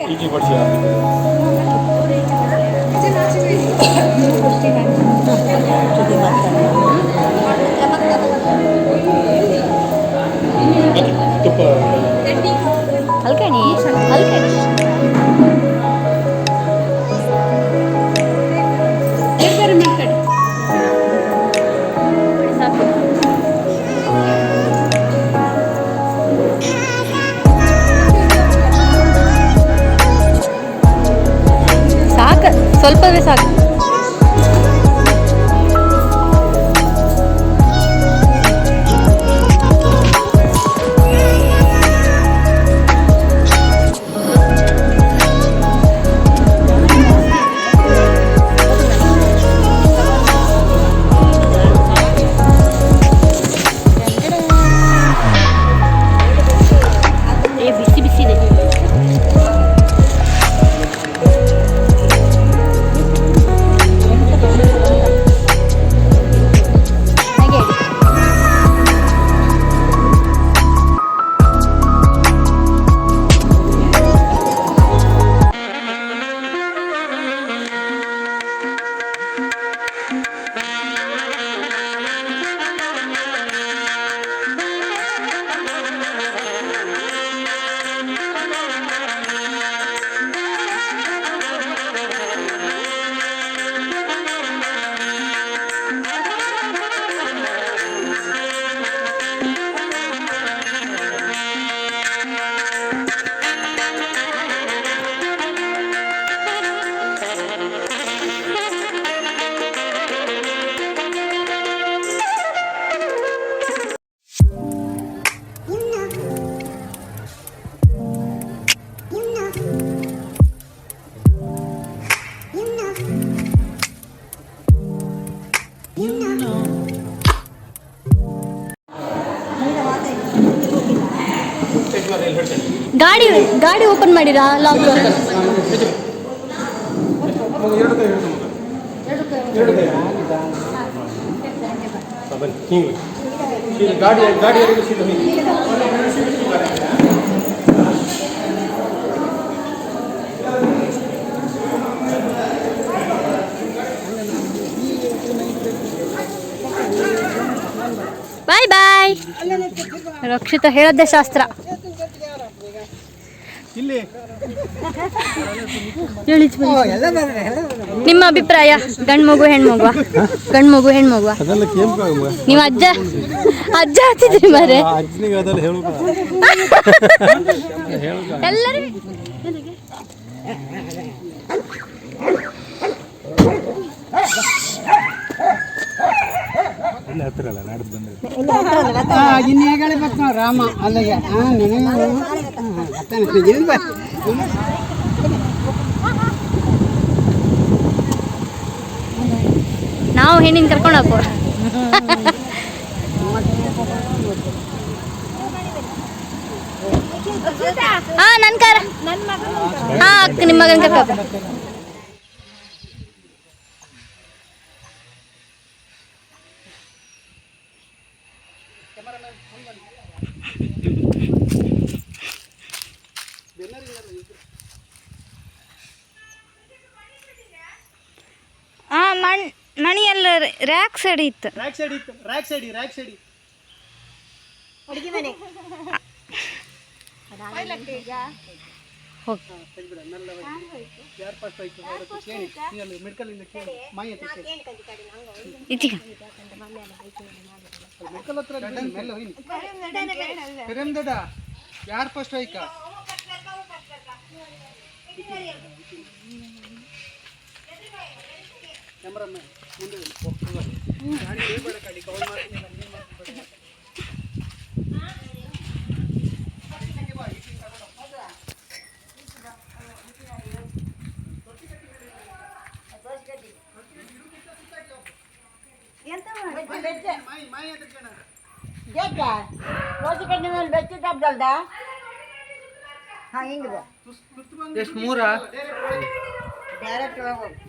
Easy પડશે. ಗಾಡಿ open ಮಾಡಿರಾ? Lock ಬಾಯ್ ಬಾಯ್ ರಕ್ಷಿತ ಹೇಳದ್ದೆ ಶಾಸ್ತ್ರ. ಇಲ್ಲಿ. ನಿಮ್ಮ ಅಭಿಪ್ರಾಯ? ಗಂಡು ಮಗು ಹೆಣ್ಮಗುವ ಗಂಡು ಮಗು. ಹೆಣ್ಮಗುವ ನೀವು ಅಜ್ಜ ಅಜ್ಜ ಹತ್ತಿದ್ರಿ ಮಾರೆ. ಅಜ್ಜನಿಗೆ ಇಲ್ಲ ಹತ್ತಿರ ಅಲ್ಲ ನಾಡ್ದು ಬಂದ್ರೆ ಗಿನ್ನಿಯಾಗಲೇ ಬರ್ತಾವ ರಾಮ ಅಲ್ಲಿಗೆ. ಹಾಂ ನನಗೆ ನಾವು ಹೆಣ್ಣಿನ ಕರ್ಕೊಂಡು ಹೋಗೋ ಹಾ ನನ್ ಕಾರ. ಹಾ ಅಕ್ಕ ನಿಮ್ಮ ಮಗನ ಕರ್ಕೊ ರ್ಯಾಕ್ ಸೈಡ್ ಇತ್ತು. ರ್ಯಾಕ್ ಸೈಡ್ ಇತ್ತು ರ್ಯಾಕ್ ಸೈಡ್ ರ್ಯಾಕ್ ಸೈಡ್ ಹೋಗಿ. ಯಾರು ಫಸ್ಟ್ ಆಯ್ತು ಹತ್ರ ಕೇಳಿ ಇದ್ದೀಗ ಮೆಡಿಕಲ್ ಹತ್ರ ಬನ್ನಿ, ಮೆಲ್ಲ ಹೋಗಿ ಕರೀಮ್ ದೊಡ್ಡ ಯಾರು ಫಸ್ಟ್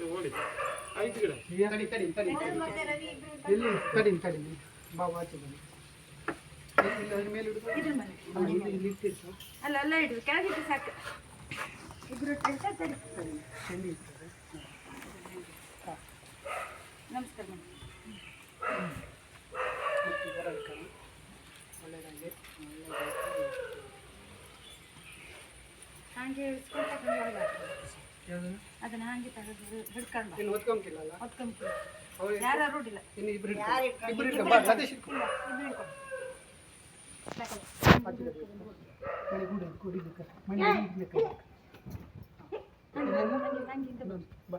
ರಮ್ಯಾ ಐದು ಗಿಡ ತಡಿ ತಡಿ ತಡಿ ಎಲ್ಲಿ ತಡಿ ತಡಿ ಬಾಬಾ ಆಚೆ ಬನ್ನಿ ಇಲ್ಲಿ ಅಲ್ಲಿ ಮೇಲೆ ಇಡು. ಹಾ, ಇಲ್ಲಿ ಇಲ್ಲಿ ಇಟ್ಟಿದ್ದು. ಅಲ್ಲ ಅಲ್ಲ ಇಡು ಕೆಳಗಿಟ್ಟು ಸಾಕು ಇಬ್ರು ಟೆನ್ಷನ್ ತಡಿ ಚೆಂಡಿ ಇರ್ತದೆ. ನಮಸ್ಕಾರ ಮೇಡಮ್ ಮತ್ತೆ ಬರಲ್ಕ? ಒಳ್ಳೆದಾಗಿ, ಹಾಗೆ ಇಳಿಸ್ಕೊಂಡು ತಗೊಂಡು ಒಳಗೆ ಹಾಕು. ಯಾವ್ದು? ಅದನ್ನ ಹಾಗೆ ತೆಗೆದು ಹಿಡ್ಕೊಂಡು ಬಾ. ಹೊತ್ಕೊಂಬಿಡು ಯಾರು ಇನ್ನು ಇಬ್ರು ಗೂಡಿಗೆ ಕಟ್ಟಿ. ಮಣಿ ಗೂಡಿಗೆ ಕಟ್ಟಿ. ಬಾ,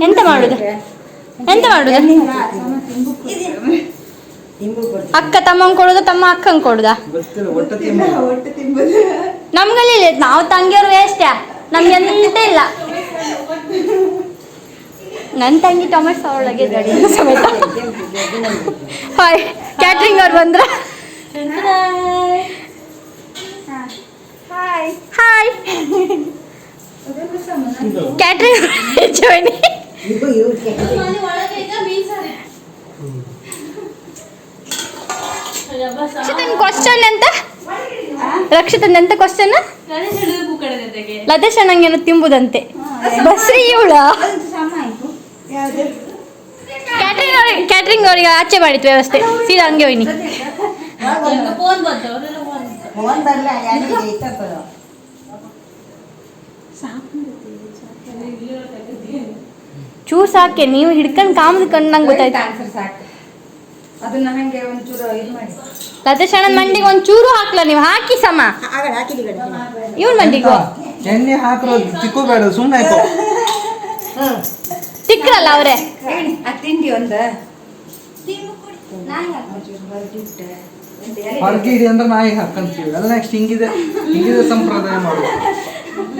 ಎಂತ ಮಾಡುದು? ಎಂತ ಮಾಡುದು? ಅಕ್ಕ ತಮ್ಮಂಗ್ ಕೊಡುದ ತಮ್ಮ ಅಕ್ಕಂಗ್ ಕೊಡುದ? ನಮ್ಗಲ್ಲಿ ನಾವು ತಂಗಿಯವ್ರು ವೇಸ್ಟ್ ನಮ್ಗೆ ಎಂತ ಇಲ್ಲ. ನನ್ನ ತಂಗಿ ಟೊಮೆಟೊ ಇದ್ದಾಳೆ ಸಮೇತ. ಹಾಯ್ ಕ್ಯಾಟ್ರಿಂಗ್ ಅವ್ರು ಬಂದ್ರ? ಹಾಯ್ ಹಾಯ್ ಕ್ಯಾಟ್ರಿಂಗ್ ಜಾಯ್ನಿ ರಕ್ಷಿತನ್ ಕ್ವಶನ್ ಎಂತ? ರಕ್ಷಿತನ್ ಎಂತ ಕ್ವಶನ್ ಲತೇಶ್ ಅಣ್ಣಂಗೇನೋ ತಿಂಬುದಂತೆ. ಬಸ್ರಿ ಇವಳ ಕ್ಯಾಟ್ರಿಂಗ್ ಅವ್ರಿಗೆ ಕ್ಯಾಟ್ರಿಂಗ್ ಅವರಿಗೆ ಆಚೆ ಮಾಡಿತ್ತು ವ್ಯವಸ್ಥೆ. ಸೀದಾ ಹಂಗೆ ಹೋಯ್ನಿ. ಚೂರ್ ಸಾಕೆ ನೀವು ಹಿಡ್ಕೊಂಡು ಕಾಮದ್ ಕಣ್ಣು ನಂಗೆ ಗೊತ್ತಾಯ್ತು. ಸಾಕು. ಅದನ್ನ ಹಂಗೆ ಒಂಚೂರು ಇದು ಮಾಡಿ. ಲತೇಶ್ ಅಣ್ಣನ ಮಂಡಿಗೆ ಒಂದು ಚೂರು ಹಾಕ್ಲ ನೀವು ಹಾಕಿ ಸಮ. ಆಗಲ್ಲ ಹಾಕಿದೀವಿ ಇವನ್ ಮಂಡಿಗೂ ಎಣ್ಣೆ ಹಾಕಿರೋದು ತಿಕ್ಕೋಬೇಡ ಸುಮ್ಮನೆ ಆಯ್ತು. ತಿಕ್ರಲ್ಲ ಅವರೇ? ಆ ತಿಂಡಿ ಒಂದು. ಹೊರಗಿಡಿ ಅಂದ್ರೆ ನಾಯಿ ಹಾಕಂತೀವಿ. ಎಲ್ಲ ನೆಕ್ಸ್ಟ್ ಹಿಂಗಿದೆ ಹಿಂಗಿದೆ ಸಂಪ್ರದಾಯ ಮಾಡೋದು.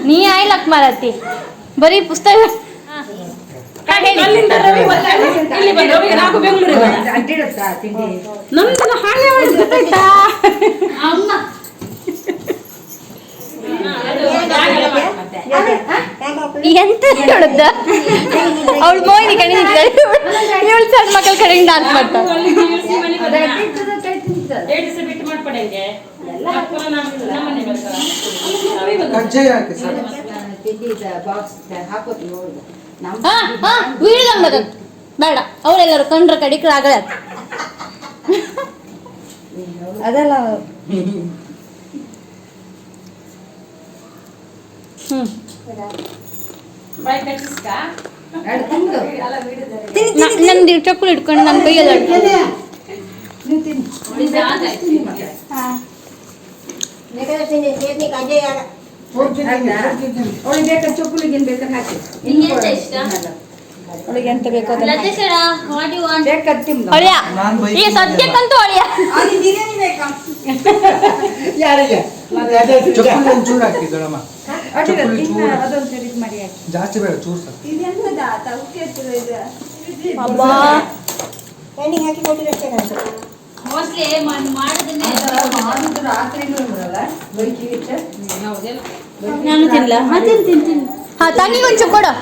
ನೀ ಆಯ್ಲಕ್ ಮಾರತಿ. ಬರೀ ಪುಸ್ತಕ ಹಾ, ಹೇಳಿ. ಗೊತ್ತಾಯ್ತಾ? ತಿಂಡಿ ಎಂತ ನೋಡುದ ಅವಳು ಮೋಹಿನಿ ಕಡೆ ನಿಂತಿದ್ದಾಳೆ ಇವಳು ಸಣ್ಣ ಮಕ್ಕಳ ಕಡೆ ಡಾನ್ಸ್ ಮಾಡ್ತಾರೆ ಬಾಕ್ಸ್ ಹಾಕೋತಿ ನೋಡುದು ವೀಳ್ದಂಗದ ಬೇಡ ಅವರೆಲ್ಲರೂ ಕಂಡ್ರ ಕಡಿಕ್ರ ಆಗಲ್ಲ ಅದೆಲ್ಲ ಹ್ಮ್ ಎರಡು ತಿಂಗಳು ನ- ನಂದು ಚಪ್ಪಲಿ ಇಟ್ಕೊಂಡು ನನ್ನ ಕೈಯಲ್ಲಿ ಅಡ್ಡು. ಅವಳಿಗೆ ಬೇಕಾದ್ರೆ ಚೊಕ್ಕುಲಿಗೆ ಬೇಕಾದ್ರೆ ಹಾಕಿ? ಅವಳಿಗೆ ಎಂತ ಬೇಕು ಹಾಕಿ. ಈ ಸದ್ಯಕ್ಕಂತೂ ಯಾರಿಗೆ? ಚೂರು ಹಾಕಿ ದೊಡಮ್ಮ ಅಡ್ಡಿಲ್ಲ ಚಪ್ಪಲಿ ತಿನ್ನ ಚೂರು. ಅದೊಂದು ಸರಿ ಇದು ಮಾಡಿ ಹಾಕಿ. ಜಾಸ್ತಿ ಬೇಡ ಚೂರು ಸರ್ ಇದೆಂತದ ತೌಕೆ ಹತ್ತಿರ ನಾನು ತಿನ್ಲ? ಹಾ ತಂಗಿಗೆ ಒಂಚೂರು ಕೊಡು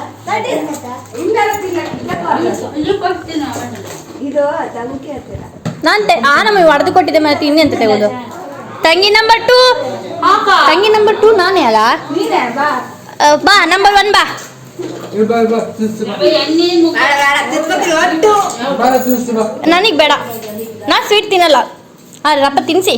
ಹಿಂಗೆಲ್ಲ ತಿನ್ನಕ್ಕಿಲ್ಲ. ಇದು ತಲುಕೆ ಹತ್ತಿರ ನಾನ್ ತೆ- ಆ ನಮಗೆ ಹೊಡೆದು ಕೊಟ್ಟಿದ್ದೆ ಮತ್ತೆ ಇನ್ನೆಂತ ತೆಗೋದು. ತಂಗಿ ನಂಬರ್ ಟೂ ತಂಗಿ ನಂಬರ್ ಟೂ ನಾನೇ ಅಲ್ಲ ಬಾ ಬಾ. ನಂಬರ್ ಒನ್ ಬಾ ನನಗೆ ಬೇಡ. ನಾ ಸ್ವೀಟ್ ತಿನ್ನಲ್ಲ. ರಪ್ಪ ತಿನ್ಸಿ.